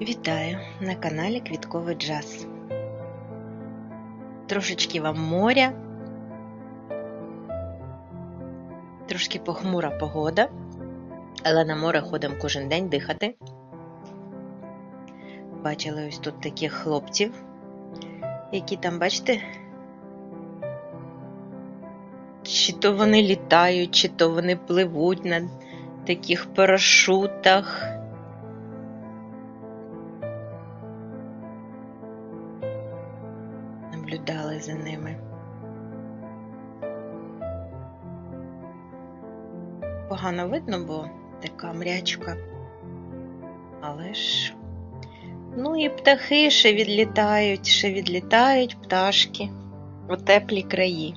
Вітаю на каналі Квітковий Джаз. Трошечки вам моря, трошки похмура погода, але на море ходимо кожен день дихати. Бачили ось тут таких хлопців, які там, бачите, чи то вони літають, чи то вони пливуть на таких парашутах. Погано видно, бо така мрячка. Але ж, ну і птахи ще відлітають, ще відлітають пташки у теплі краї.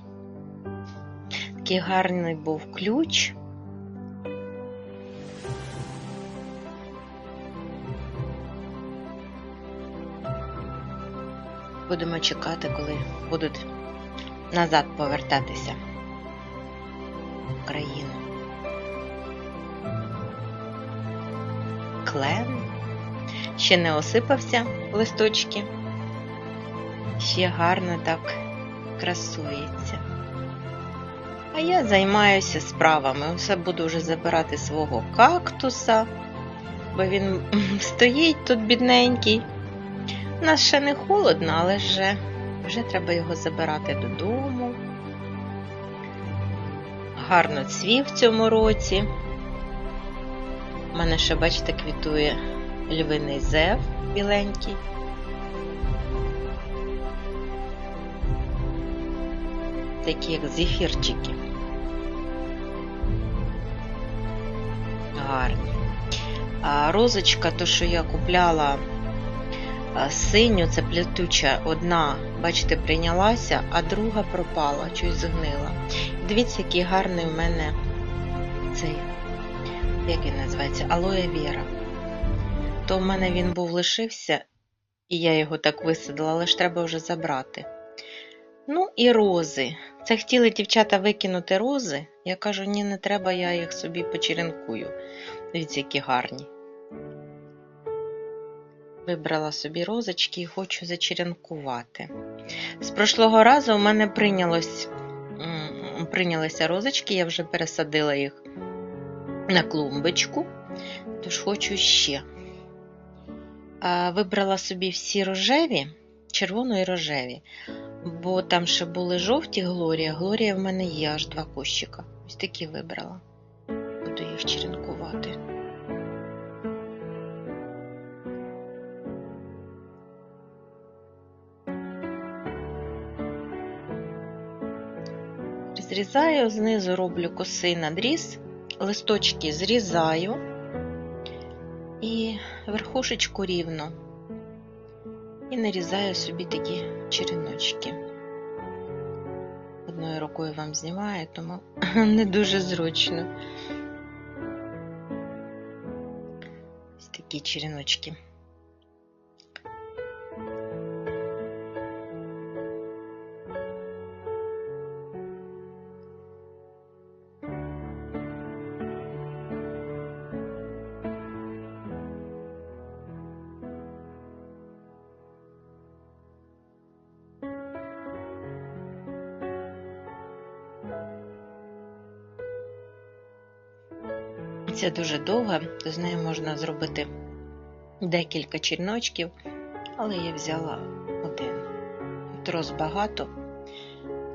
Такий гарний був ключ. Будемо чекати, коли будуть назад повертатися в країну. Клен ще не осипався листочки, ще гарно так красується. А я займаюся справами. Все буду вже забирати свого кактуса, бо він стоїть тут бідненький. У нас ще не холодно, але вже, вже треба його забирати додому. Гарно цвів в цьому році. У мене ще, бачите, квітує львиний зев біленький. Такі як зефірчики. Гарні. А розочка, то, що я купляла синю, це плетуча, одна, бачите, прийнялася, а друга пропала, щось згнила. Дивіться, який гарний у мене як він називається, алоє віра. То в мене він був лишився, і я його так висадила, але ж треба вже забрати. Ну і рози. Це хотіли дівчата викинути рози. Я кажу, ні, не треба, я їх собі почеренкую. Дивіться, які гарні. Вибрала собі розочки і хочу зачеренкувати. З прошлого разу у мене прийнялось, прийнялися розочки, я вже пересадила їх на клумбочку, тож хочу ще. Вибрала собі всі рожеві, червону і рожеві, бо там ще були жовті Глорія. Глорія в мене є аж два кущика. Ось такі вибрала. Буду їх черенкувати. Зрізаю, знизу роблю косий надріз, листочки зрізаю і верхушечку рівно. І нарізаю собі такі череночки. Одною рукою вам знімаю, тому не дуже зручно. Ось такі череночки. Це дуже довга, з нею можна зробити декілька черночків, але я взяла один. Трос багато,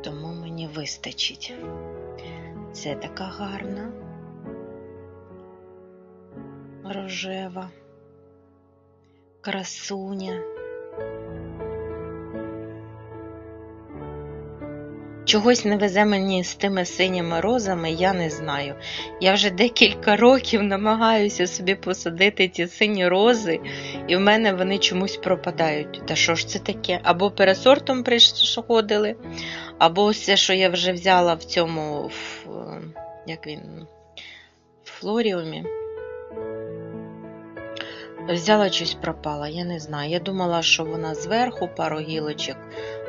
тому мені вистачить. Це така гарна, рожева, красуня. Чогось не везе мені з тими синіми розами, я не знаю. Я вже декілька років намагаюся собі посадити ці сині рози, і в мене вони чомусь пропадають. Та що ж це таке? Або пересортом приходили, або все, що я вже взяла в цьому, як він, в флоріумі. Взяла щось пропала, я не знаю. Я думала, що вона зверху пару гілочок,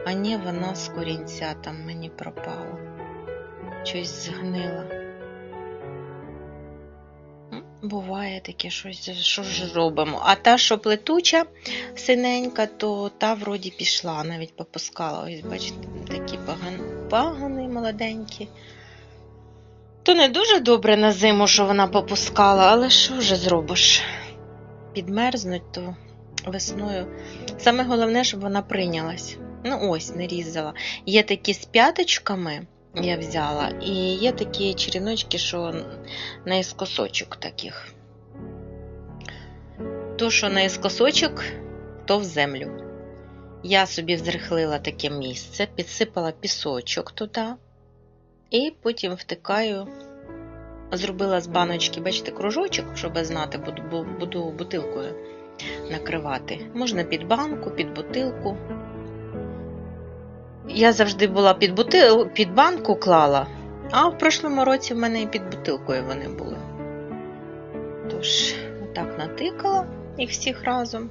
а ні, вона з корінця там мені пропала. Щось згнила. Буває таке щось, що ж робимо. А та, що плетуча синенька, то та вроді пішла, навіть попускала. Ось, бачите, такі пагани, пагани молоденькі. То не дуже добре на зиму, що вона попускала, але що вже зробиш? Підмерзнуть, то весною. Саме головне, щоб вона прийнялась. Ну, ось, не різала. Є такі з п'яточками, я взяла, і є такі черіночки, що наискосочок таких. То, що наискосочок, то в землю. Я собі взрихлила таке місце, підсипала пісочок туди, і потім втикаю, зробила з баночки, бачите, кружочок, щоб знати, буду бутилкою накривати. Можна під банку, під бутилку. Я завжди була під, бутил... під банку клала, а в прошлому році в мене і під бутилкою вони були. Тож, отак натикала їх всіх разом.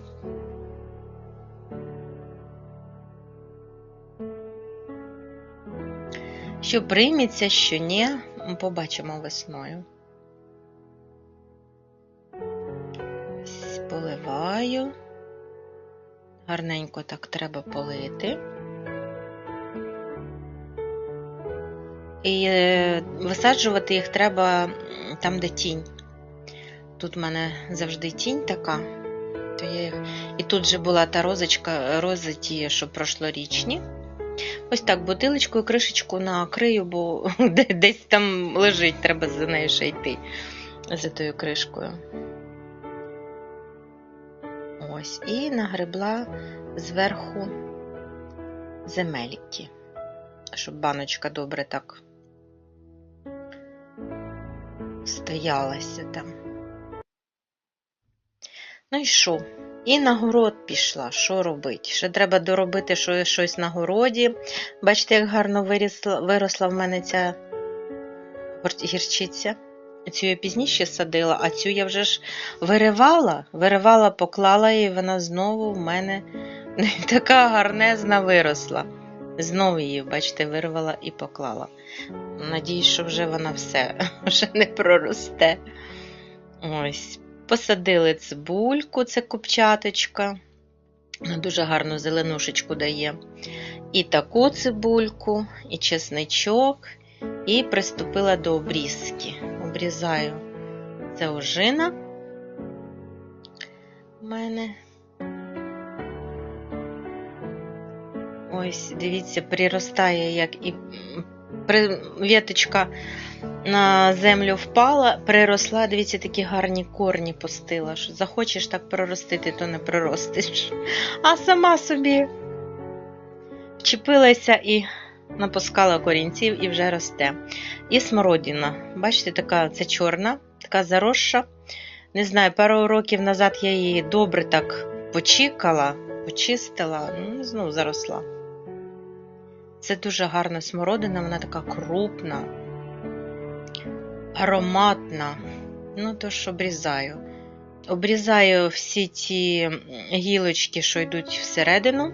Що прийметься, що ні, побачимо весною. Поливаю. Гарненько так треба полити. І е, висаджувати їх треба там, де тінь. Тут в мене завжди тінь така. То я їх... І тут же була та розочка, рози ті, що прошлорічні. Ось так, бутилочкою, кришечку накрию, бо десь там лежить, треба за нею ще йти за тою кришкою. Ось, і нагребла зверху земельки, щоб баночка добре так стоялася там. Ну і що? І на город пішла. Що робити? Ще треба доробити щось на городі. Бачите, як гарно вирісла, виросла в мене ця гірчиця. Цю я пізніше садила, а цю я вже ж виривала, виривала, поклала і вона знову в мене така гарнезна виросла. Знову її, бачите, вирвала і поклала. Надіюсь, що вже вона все, вже не проросте. Ось. Посадили цибульку, це копчаточка. Вона дуже гарну зеленушечку дає. І таку цибульку, і чесничок, і приступила до обрізки. Обрізаю це ожина у мене. Ось, дивіться, приростає, як і віточка на землю впала, приросла, дивіться, такі гарні корні пустила. що Захочеш так проростити, то не проростиш. А сама собі вчепилася і напускала корінців і вже росте. І смородина. Бачите, така це чорна, така заросша. Не знаю, пару років назад я її добре так почікала, почистила, ну, знову заросла. Це дуже гарна смородина, вона така крупна, ароматна. Ну, тож обрізаю. Обрізаю всі ті гілочки, що йдуть всередину,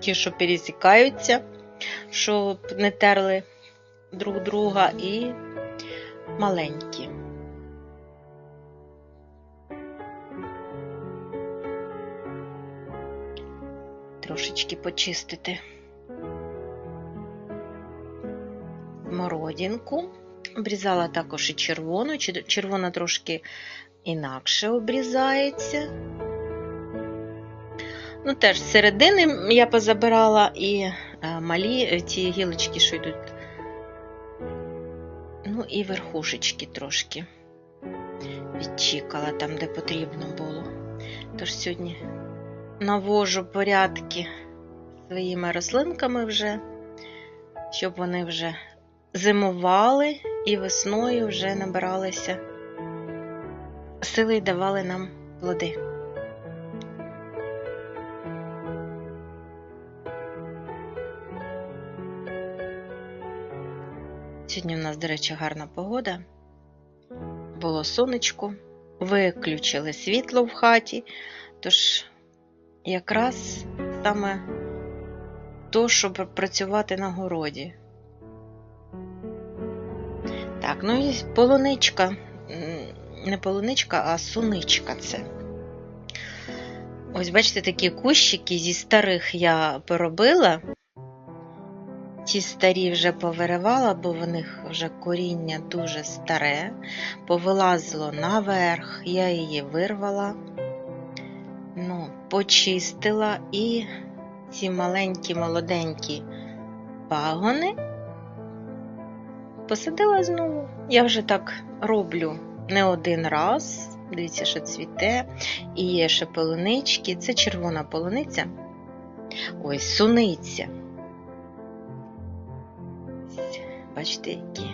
ті, що пересікаються, щоб не терли друг друга, і маленькі. Трошечки почистити. Смородинку. Обрізала також і червону, червона трошки інакше обрізається. Ну, теж з середини я позабирала і е, малі ті гілочки, що йдуть. Ну, і верхушечки трошки відчікала там, де потрібно було. Тож сьогодні навожу порядки своїми рослинками вже, щоб вони вже зимували і весною вже набиралися сили й давали нам плоди. Сьогодні у нас, до речі, гарна погода. Було сонечко, виключили світло в хаті, тож якраз саме то, щоб працювати на городі. Так, ну і полуничка. не полуничка, а суничка це. Ось, бачите, такі кущики зі старих я поробила. Ті старі вже повиривала, бо в них вже коріння дуже старе, повилазило наверх, я її вирвала, ну, почистила і ці маленькі молоденькі пагони посадила знову. Я вже так роблю не один раз. Дивіться, що цвіте. І є ще полунички. Це червона полуниця. Ось суниця. Бачите, які.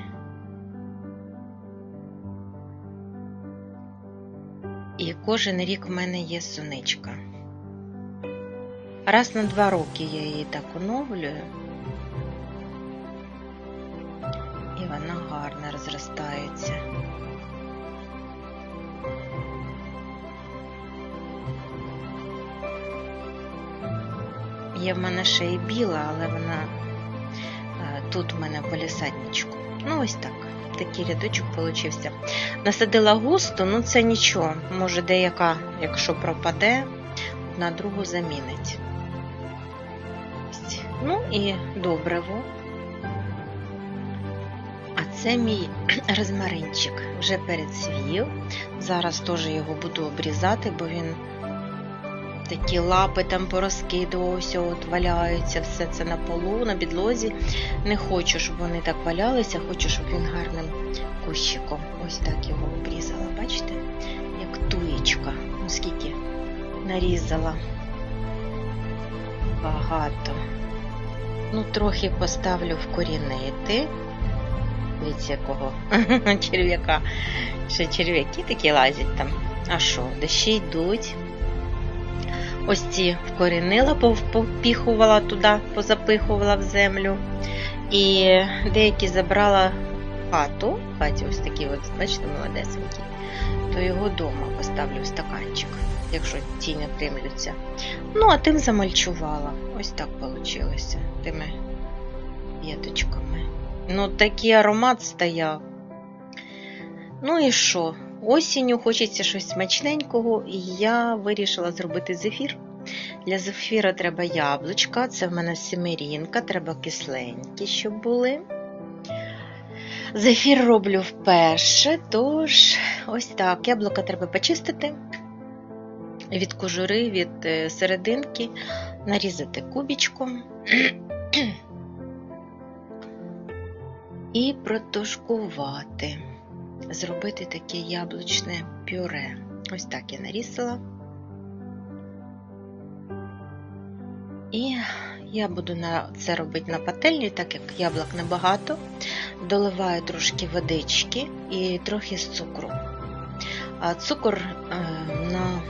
І кожен рік в мене є суничка. Раз на два роки я її так оновлюю. Вона гарно розростається. Є в мене ще і біла, але вона е, тут в мене в полісадничку. Ну, ось так. Такий рядочок получився. Насадила густо, ну це нічого. Може, деяка, якщо пропаде, на другу замінить. Ну і добриво. Це мій розмаринчик. Вже перецвів. Зараз теж його буду обрізати, бо він такі лапи там порозкидувався, от валяються, все це на полу, на підлозі. Не хочу, щоб вони так валялися, хочу, щоб він гарним кущиком. Ось так його обрізала. Бачите? Як туєчка. Оскільки нарізала багато. Ну, трохи поставлю вкорінити. Дивіться, якого черв'яка. Ще черв'яки такі лазять там. А що, дощі йдуть. Ось ці вкорінила, попіхувала туди, позапихувала в землю. І деякі забрала хату, хаті ось такі, от, бачите, молодесенькі, то його вдома поставлю в стаканчик, якщо ті не приймуться. Ну, а тим замальчувала. Ось так вийшло. Тими веточками. Ну, такий аромат стояв. Ну і що? Осінню хочеться щось смачненького, і я вирішила зробити зефір. Для зефіра треба яблучка, це в мене семирінка, треба кисленькі, щоб були. Зефір роблю вперше, тож ось так. Яблука треба почистити від кожури, від серединки, нарізати кубічком і протушкувати зробити таке яблучне пюре. Ось так я нарізала. І я буду на це робити на пательні, так як яблук небагато. Доливаю трошки водички і трохи з цукру. А цукор е, на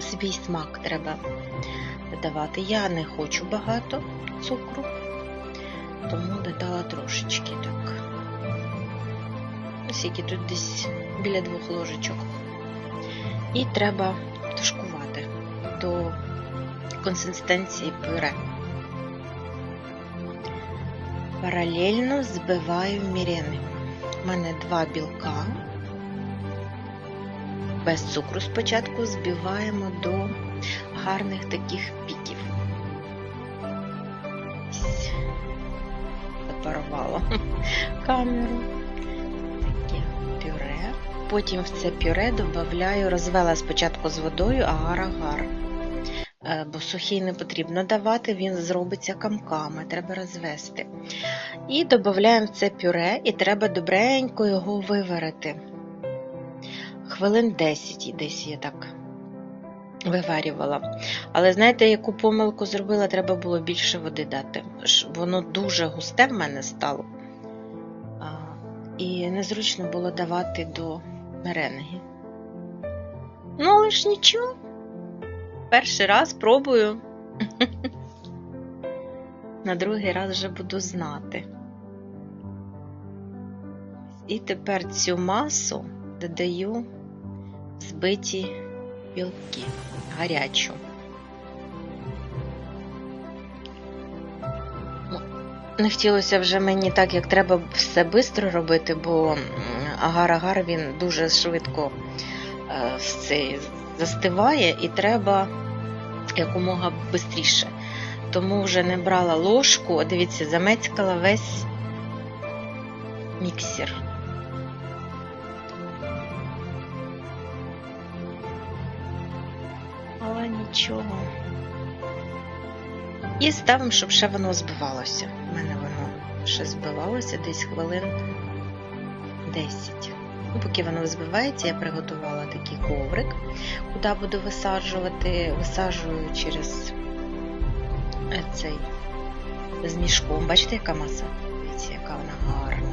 свій смак треба додавати. Я не хочу багато цукру, тому додала трошечки так скільки тут десь біля двох ложечок. І треба тушкувати до консистенції пюре. Паралельно збиваю мірени. У мене два білка. Без цукру спочатку збиваємо до гарних таких піків. Запарувала камеру потім в це пюре додаю, розвела спочатку з водою агар-агар. Е, бо сухий не потрібно давати, він зробиться камками, треба розвести. І додаємо в це пюре, і треба добренько його виварити. Хвилин 10 десь я так виварювала. Але знаєте, яку помилку зробила, треба було більше води дати. Воно дуже густе в мене стало. І незручно було давати до меренги. Ну, але ж нічого. Перший раз пробую. На другий раз вже буду знати. І тепер цю масу додаю збиті білки гарячу. не хотілося вже мені так, як треба все швидко робити, бо агар-агар він дуже швидко е, застиває і треба якомога швидше. Тому вже не брала ложку, дивіться, замецькала весь міксер. Нічого. І ставимо, щоб ще воно збивалося. У мене воно ще збивалося десь хвилин 10. Ну, поки воно збивається, я приготувала такий коврик, куди буду висаджувати. Висаджую через цей з мішком. Бачите, яка маса? Дивіться, яка вона гарна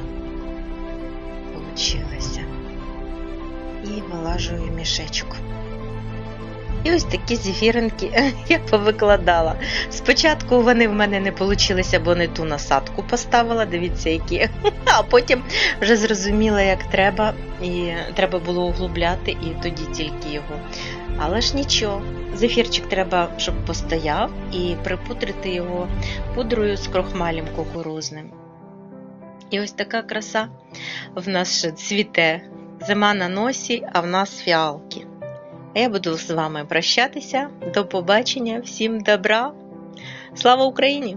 получилася. І вилажую мішечок. І ось такі зефіринки я повикладала. Спочатку вони в мене не вийшли, бо не ту насадку поставила, дивіться, які. А потім вже зрозуміла, як треба, і треба було углубляти, і тоді тільки його. Але ж нічого, зефірчик треба, щоб постояв, і припудрити його пудрою з крохмалем кукурузним. І ось така краса в нас ще цвіте. Зима на носі, а в нас фіалки. А я буду з вами прощатися. До побачення, всім добра. Слава Україні!